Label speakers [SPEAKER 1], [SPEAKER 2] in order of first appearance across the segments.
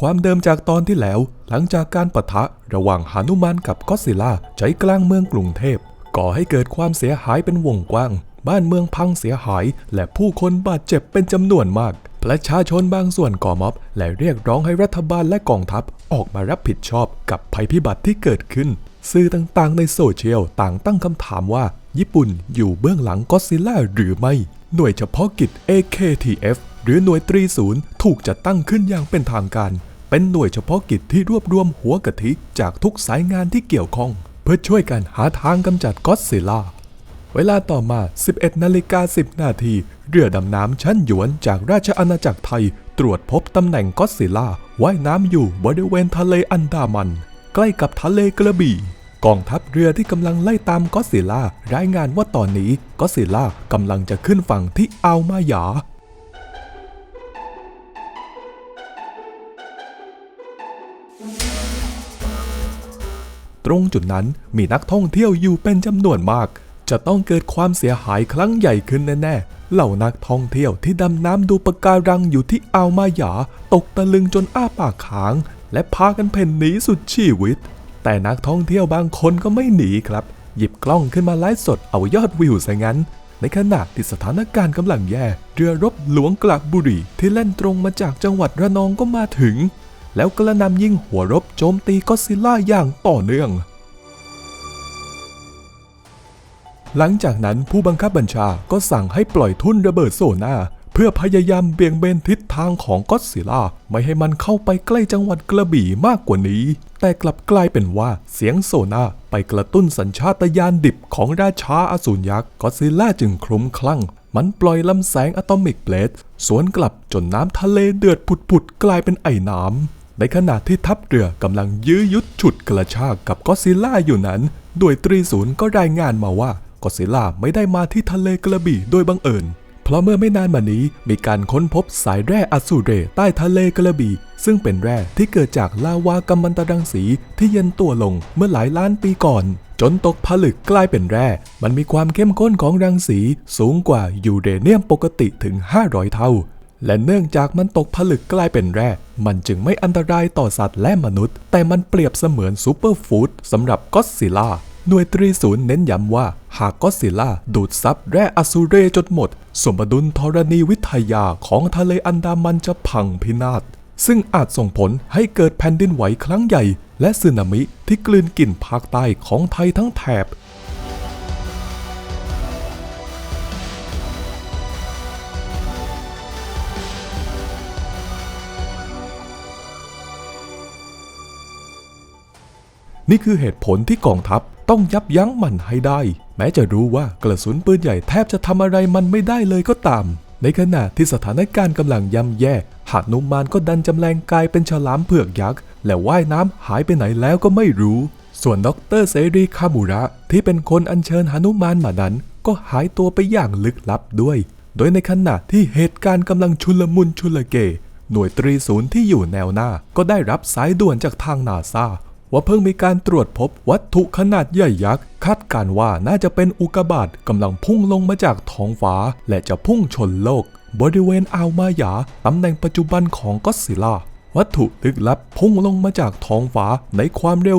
[SPEAKER 1] ความเดิมจากตอนที่แล้ว หลังจากการปะทะระหว่างหานุมานกับก็อดซิล่าใจกลางเมืองกรุงเทพ ก่อให้เกิดความเสียหายเป็นวงกว้าง บ้านเมืองพังเสียหาย และผู้คนบาดเจ็บเป็นจำนวนมาก ประชาชนบางส่วนก่อม็อบ และเรียกร้องให้รัฐบาลและกองทัพออกมารับผิดชอบกับภัยพิบัติที่เกิดขึ้น สื่อต่างๆ ในโซเชียลต่างตั้งคำถามว่า ญี่ปุ่นอยู่เบื้องหลังก็อดซิลล่าหรือไม่ หน่วยเฉพาะกิจ AKTF หรือหน่วยตรีศูนย์ถูกจัดตั้งขึ้นอย่างเป็นทางการ เป็นหน่วยเฉพาะกิจที่รวบรวมหัวกะทิจากทุกสายงานที่เกี่ยวข้อง เพื่อช่วยกันหาทางกำจัดก็อดซิลล่า เวลาต่อมา 11นาฬิกา10 นาทีเรือดำน้ำชั้นหยวนจากราชอาณาจักรไทย ตรวจพบตำแหน่งก็อดซิลล่าว่ายน้ำอยู่บริเวณทะเลอันดามัน ใกล้กับทะเลกระบี่กองทัพเรือที่กำลังไล่ตามก็อดซิลล่ารายงานว่าตอนนี้ก็อดซิลล่ากำลังจะขึ้นฝั่งที่อ่าวมาหยา ตรงจุดนั้นมีนักท่องเที่ยวอยู่เป็นจำนวนมาก จะต้องเกิดความเสียหายครั้งใหญ่ขึ้นแน่ๆ เหล่านักท่องเที่ยวที่ดำน้ำดูปะการังอยู่ที่อ่าวมายา ตกตะลึงจนอ้าปากค้าง และพากันเพ่นหนีสุดชีวิต แต่นักท่องเที่ยวบางคนก็ไม่หนีครับ หยิบกล้องขึ้นมาไลฟ์สดเอายอดวิวซะงั้น ในขณะที่สถานการณ์กำลังแย่ เรือรบหลวงกลักบุรีที่เล่นตรงมาจากจังหวัดระนองก็มาถึง แล้วกระนำยิงหัวรบโจมตีก็ซิลล่าอย่างต่อเนื่อง หลังจากนั้นผู้บังคับบัญชาก็สั่งให้ปล่อยทุ่นระเบิดโซน่าเพื่อพยายามเบี่ยงเบนทิศทางของก็ซิลล่าไม่ให้มันเข้าไปใกล้จังหวัดกระบี่มากกว่านี้ แต่กลับกลายเป็นว่าเสียงโซน่าไปกระตุ้นสัญชาตญาณดิบของราชาอสูรยักษ์ก็ซิลล่าจึงคลุ้มคลั่งมันปล่อยลำแสงอะตอมิกเบลดสวนกลับจนน้ำทะเลเดือดผุดๆกลายเป็นไอ้น้ำ ในขณะที่ทัพเรือกำลังยื้อยุดฉุดกระชากกับก็ซิล่าอยู่นั้นโดยตรีศูนย์ก็รายงานมาว่าก็ซิลล่าไม่ได้มาที่ทะเลกระบี่โดยบังเอิญ เพราะเมื่อไม่นานมานี้มีการค้นพบสายแร่อสูเรใต้ทะเลกระบี่ ซึ่งเป็นแร่ที่เกิดจากลาวากัมมันตรังสีที่เย็นตัวลงเมื่อหลายล้านปีก่อน จนตกผลึกกลายเป็นแร่ มันมีความเข้มข้นของรังสีสูงกว่ายูเรเนียมปกติถึง 500 เท่า และเนื่องจากมันตกผลึกกลายเป็นแร่ มันจึงไม่อันตรายต่อสัตว์และมนุษย์ แต่มันเปรียบเสมือนซูเปอร์ฟู้ดสำหรับก็อดซิลล่าหน่วยตรีศูนย์เน้นย้ำว่า หากก็อดซิลล่าดูดซับแร่อสูเรจนหมด สมดุลธรณีวิทยาของทะเลอันดามันจะพังพินาศ ซึ่งอาจส่งผลให้เกิดแผ่นดินไหวครั้งใหญ่ และสึนามิที่กลืนกินภาคใต้ของไทยทั้งแถบ นี่คือเหตุผลที่กองทัพต้องยับยั้งมันให้ได้ แม้จะรู้ว่ากระสุนปืนใหญ่แทบจะทำอะไรมันไม่ได้เลยก็ตาม ในขณะที่สถานการณ์กำลังย่ำแย่หานุมานก็ดันจำแรงกายเป็นฉลามเผือกยักษ์และว่ายน้ำหายไปไหนแล้วก็ไม่รู้ ส่วนดรเซรีคามูระที่เป็นคนอัญเชิญหานุมานมานั้น ก็หายตัวไปอย่างลึกลับด้วย โดยในขณะที่เหตุการณ์กำลังชุลมุนชุลเก หน่วยตรีศูนย์ที่อยู่แนวหน้าก็ได้รับสายด่วนจากทางนาซา ว่าเพิ่งมีการตรวจพบวัตถุขนาดใหญ่ยักษ์คาดการว่าน่าจะเป็นอุกาบาตกำลังพุ่งลงมาจากท้องฟ้า และจะพุ่งชนโลก บริเวณอ่าวมายาตำแหน่งปัจจุบันของก็อดซิล่าวัตถุลึกลับพุ่งลงมาจากท้องฟ้าในความเร็ว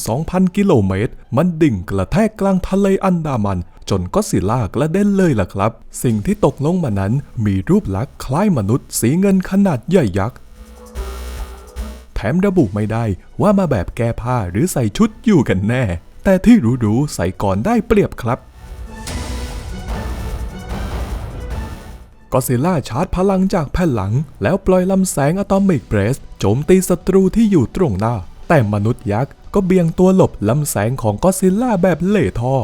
[SPEAKER 1] 12,000 กิโลเมตร มันดิ่งกระแทกกลางทะเลอันดามัน จนก็อดซิลล่ากระเด็นเลยล่ะครับ สิ่งที่ตกลงมานั้นมีรูปลักษณ์คล้ายมนุษย์สีเงินขนาดใหญ่ยักษ์ แถมระบุไม่ได้ว่ามาแบบแก้ผ้าหรือใส่ชุดอยู่กันแน่ แต่ที่รู้ๆใส่ก่อนได้เปรียบครับก็อซิล่าชาร์จพลังจากแผ่นหลัง แล้วปล่อยลำแสงอะตอมิกเบรสโจมตีศัตรูที่อยู่ตรงหน้า แต่มนุษย์ยักษ์ก็เบี่ยงตัวหลบลำแสงของก็อซิลล่าแบบเล่ท่อ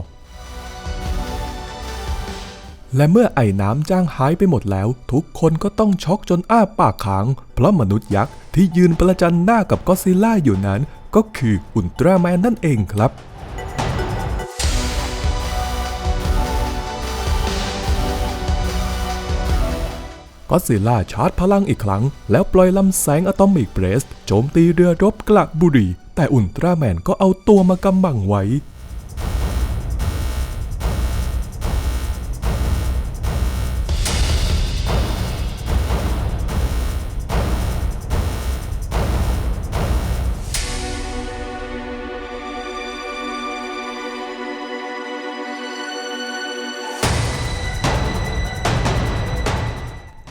[SPEAKER 1] และเมื่อไอ้น้ำจ้างหายไปหมดแล้ว ทุกคนก็ต้องช็อกจนอ้าปากค้าง เพราะมนุษย์ยักษ์ที่ยืนประจันหน้ากับก็ซิล่าอยู่นั้น ก็คืออุลตร้าแมนนั่นเองครับก็ซิลล่าชาร์จพลังอีกครั้ง แล้วปล่อยลำแสงอะตอมิกเบรสโจมตีเรือรบกระบุรี แต่อุลตร้าแมนก็เอาตัวมากำบังไว้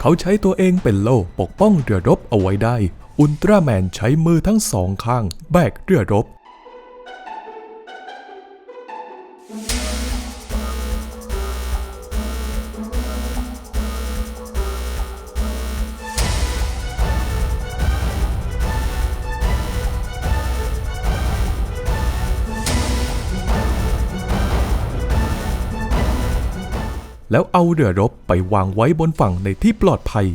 [SPEAKER 1] เขาใช้ตัวเองเป็นโล่ปกป้องเรือรบเอาไว้ได้ อุลตร้าแมนใช้มือทั้งสองข้าง แบกเรือรบ แล้วเอาเรือรบไปวางไว้บนฝั่งในที่ปลอดภัย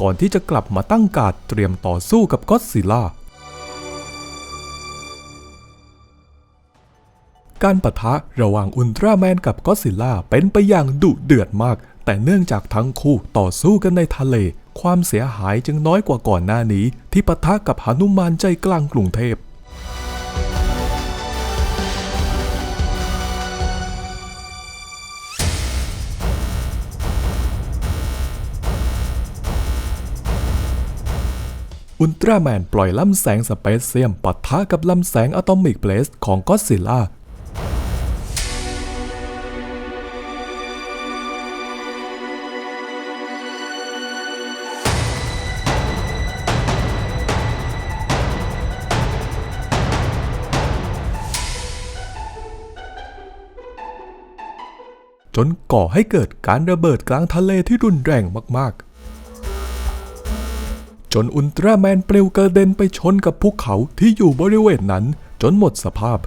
[SPEAKER 1] ก่อนที่จะกลับมาตั้งการเตรียมต่อสู้กับก็อดซิล่า การปะทะระหว่างอุลตร้าแมนกับก็อดซิล่าเป็นไปอย่างดุเดือดมาก แต่เนื่องจากทั้งคู่ต่อสู้กันในทะเล ความเสียหายจึงน้อยกว่าก่อนหน้านี้ที่ปะทะกับหนุมานใจกลางกรุงเทพ อุลตร้าแมนปล่อยลำแสงสเปซเซียมปะทะกับลำแสงอะตอมิกเบลสของก็อดซิลล่า นก่อให้เกิดการระเบิดกลางทะเลที่รุนแรงมากๆ จนอุลตร้าแมนเปลวกระเด็นไปชนกับภูเขาที่อยู่บริเวณนั้นจนหมดสภาพ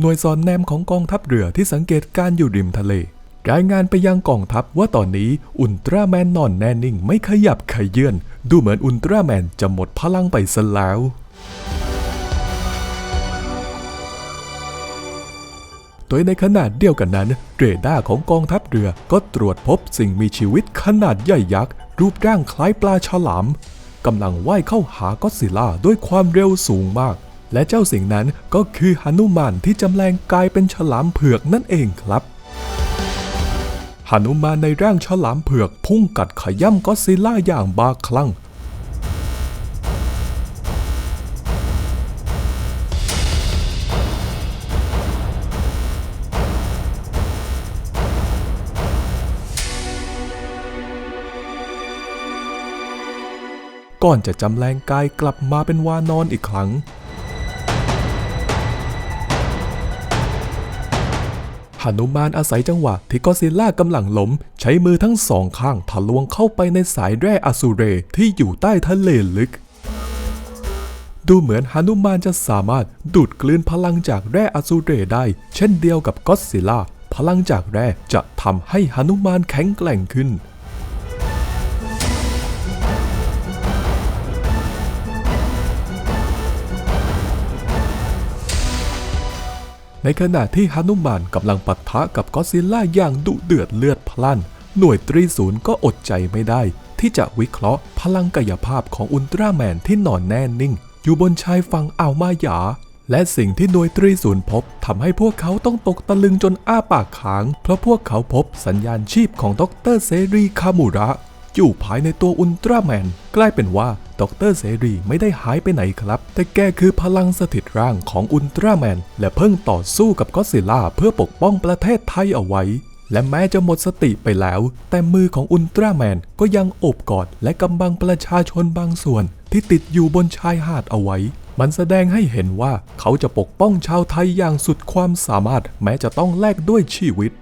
[SPEAKER 1] หน่วยสอนแนมของกองทัพเรือที่สังเกตการอยู่ริมทะเล รายงานไปยังกองทัพว่าตอนนี้อุลตร้าแมนนอนแน่นิ่งไม่ขยับขยื่น ดูเหมือนอุลตร้าแมนจะหมดพลังไปซะแล้ว โดยในขนาดเดียวกันนั้น เรดาร์ของกองทัพเรือก็ตรวจพบสิ่งมีชีวิตขนาดใหญ่ยักษ์ รูปร่างคล้ายปลาฉลามกำลังว่ายเข้าหาก็อดซิลล่าด้วยความเร็วสูงมาก และเจ้าสิ่งนั้นก็คือหนุมานที่จำแรงกายเป็นฉลามเผือกนั่นเองครับ หนุมานในร่างฉลามเผือกพุ่งกัดขย่ำก็อซิลล่าอย่างบาคลั่ง ก่อนจะจำแรงกายกลับมาเป็นวานอนอีกครั้ง หนุมานอาศัยจังหวะที่ก็อดซิลล่ากำลังล้ม ใช้มือทั้งสองข้างทะลวงเข้าไปในสายแร่อสูเรที่อยู่ใต้ทะเลลึก ดูเหมือนฮานุมานจะสามารถดูดกลืนพลังจากแร่อสูเรได้ เช่นเดียวกับก็อดซิลล่าพลังจากแร่จะทำให้ฮานุมานแข็งแกร่งขึ้น ในขณะที่ฮานุมานกำลังปะทะกับก็ซิลล่าอย่างดุเดือดเลือดพล่าน หน่วยตรีศูนย์ก็อดใจไม่ได้ ที่จะวิเคราะห์พลังกายภาพของอุลตร้าแมนที่นอนแน่นิ่ง อยู่บนชายฝั่งอ่าวมายา และสิ่งที่หน่วยตรีศูนย์พบทำให้พวกเขาต้องตกตะลึงจนอ้าปากค้าง เพราะพวกเขาพบสัญญาณชีพของดรเซรีคามูระ อยู่ภายในตัวอุลตร้าแมน กลายเป็นว่าดรเซรีไม่ได้หายไปไหนครับ แต่แกคือพลังสถิตร่างของอุลตร้าแมน และเพิ่งต่อสู้กับก็อดซิลล่าเพื่อปกป้องประเทศไทยเอาไว้ และแม้จะหมดสติไปแล้ว แต่มือของอุลตร้าแมนก็ยังโอบกอดและกำบังประชาชนบางส่วน ที่ติดอยู่บนชายหาดเอาไว้มันแสดงให้เห็นว่าเขาจะปกป้องชาวไทยอย่างสุดความสามารถ แม้จะต้องแลกด้วยชีวิต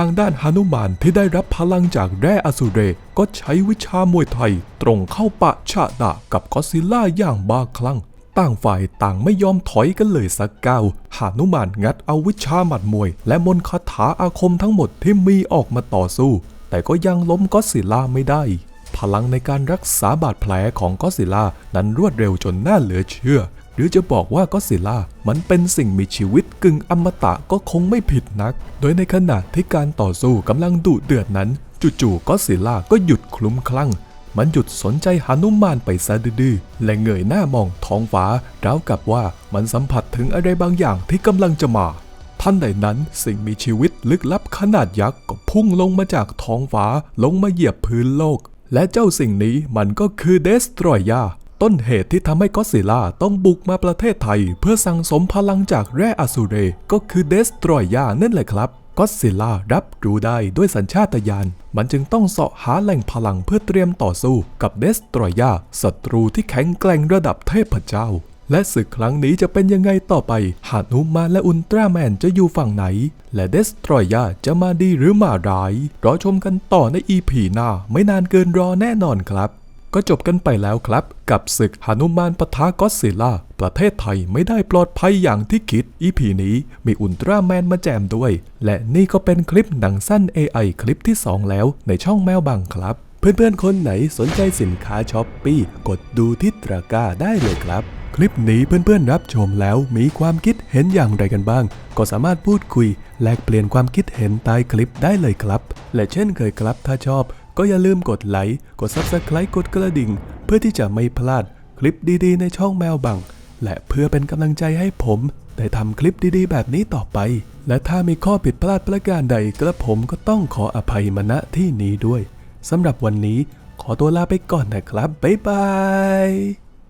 [SPEAKER 1] ทางด้านหนุมานที่ได้รับพลังจากแร่อสูเรก็ใช้วิชามวยไทยตรงเข้าปะชะดะกับก็อดซิลล่าอย่างบ้าคลั่ง ต่างฝ่ายต่างไม่ยอมถอยกันเลยสักก้าวหนุมานงัดเอาวิชาหมัดมวย และมนคาถาอาคมทั้งหมดที่มีออกมาต่อสู้ แต่ก็ยังล้มก็อดซิลล่าไม่ได้ พลังในการรักษาบาดแผลของก็อดซิลล่านั้นรวดเร็วจนน่าเหลือเชื่อ หรือจะบอกว่าก็ซิล่ามันเป็นสิ่งมีชีวิตกึ่งอมตะก็คงไม่ผิดนัก โดยในขณะที่การต่อสู้กำลังดุเดือดนั้น จู่ๆก็ซิล่าก็หยุดคลุ้มคลั่ง มันหยุดสนใจหนุมานไปซะดื้อและเงยหน้ามองท้องฟ้าราวกับว่ามันสัมผัสถึงอะไรบางอย่างที่กำลังจะมาทัทันใดนั้นสิ่งมีชีวิตลึกลับขนาดยักษ์ก็พุ่งลงมาจากท้องฟ้าลงมาเหยียบพื้นโลก และเจ้าสิ่งนี้มันก็คือเดสตรอยา ต้นเหตุที่ทำให้ก็อดซิล่าต้องบุกมาประเทศไทย เพื่อสั่งสมพลังจากแร่อสูเรก็คือเดสตรอยานั่นแหละครับก็อดซิล่ารับรู้ได้ด้วยสัญชาตญาณ มันจึงต้องเสาะหาแหล่งพลังเพื่อเตรียมต่อสู้กับเดสตรอยาศัตรูที่แข็งแกร่งระดับเทพเจ้า และศึกครั้งนี้จะเป็นยังไงต่อไป หานุมานและอุลตร้าแมนจะอยู่ฝั่งไหน และเดสตรอยาจะมาดีหรือมาร้าย รอชมกันต่อในอีพีหน้าไม่นานเกินรอแน่นอนครับ ก็จบกันไปแล้วครับ กับศึกหนุมานปะทะก็อดซิลล่า ประเทศไทยไม่ได้ปลอดภัยอย่างที่คิด อีพีนี้มีอุลตร้าแมนมาแจมด้วย และนี่ก็เป็นคลิปหนังสั้น AI คลิปที่ 2 แล้วในช่องแมวบังครับเพื่อนๆ คนไหนสนใจสินค้าช้อปปี้กดดูที่ตะกร้าได้เลยครับ คลิปนี้เพื่อนๆรับชมแล้วมีความคิดเห็นอย่างไรกันบ้าง ก็สามารถพูดคุย แลกเปลี่ยนความคิดเห็นใต้คลิปได้เลยครับ และเช่นเคยครับถ้าชอบ ก็อย่าลืมกดไลค์ กด Subscribe กดกระดิ่ง เพื่อที่จะไม่พลาดคลิปดีๆ ในช่องแมวบัง และเพื่อเป็นกำลังใจให้ผมได้ทำคลิปดีๆ แบบนี้ต่อไป และถ้ามีข้อผิดพลาดประการใดกระผมก็ต้องขออภัยมณที่นี้ด้วยสำหรับวันนี้ขอตัวลาไปก่อนนะครับ บ๊ายบาย